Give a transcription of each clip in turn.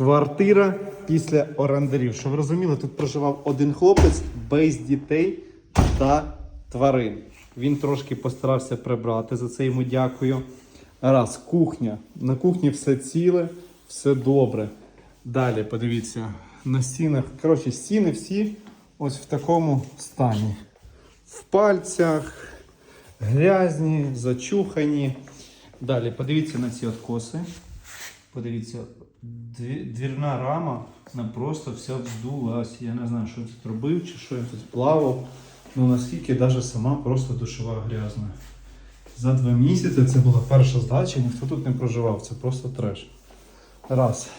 Квартира після орендарів. Щоб ви розуміли, тут проживав один хлопець без дітей та тварин. Він трошки постарався прибрати, за це йому дякую. Раз, кухня. На кухні все ціле, все добре. Далі, подивіться, на стінах. Коротше, стіни всі ось в такому стані. В пальцях, грязні, зачухані. Далі, подивіться на ці откоси. Подивіться, двірна рама, вона просто вся вздулась. Я не знаю, що я тут робив чи що я тут плавав. Ну наскільки навіть сама просто душова грязна. За два місяці це була перша здача, ніхто тут не проживав, це просто треш. Раз.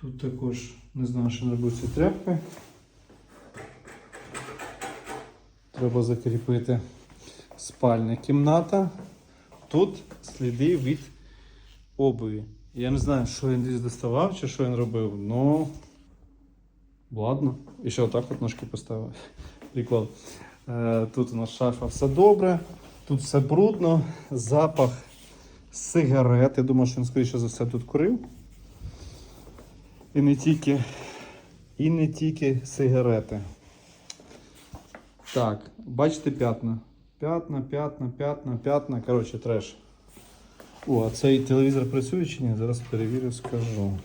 Тут також не знаю, що робити ці тряпки. Треба закріпити спальня кімната. Тут сліди від обуві. Я не знаю, що він десь доставав чи що він робив, ну ладно. І ще отак от ножки поставив. Прикол. Е, тут у нас шафа все добре, тут все брудно, запах сигарет. Я думаю, що він скоріше за все тут курив. І не тільки, і не тільки сигарети. Так, бачите п'ятна. П'ятна, п'ятна, п'ятна, п'ятна. Коротше, треш. О, а цей телевізор працює чи ні? Зараз перевірю, скажу.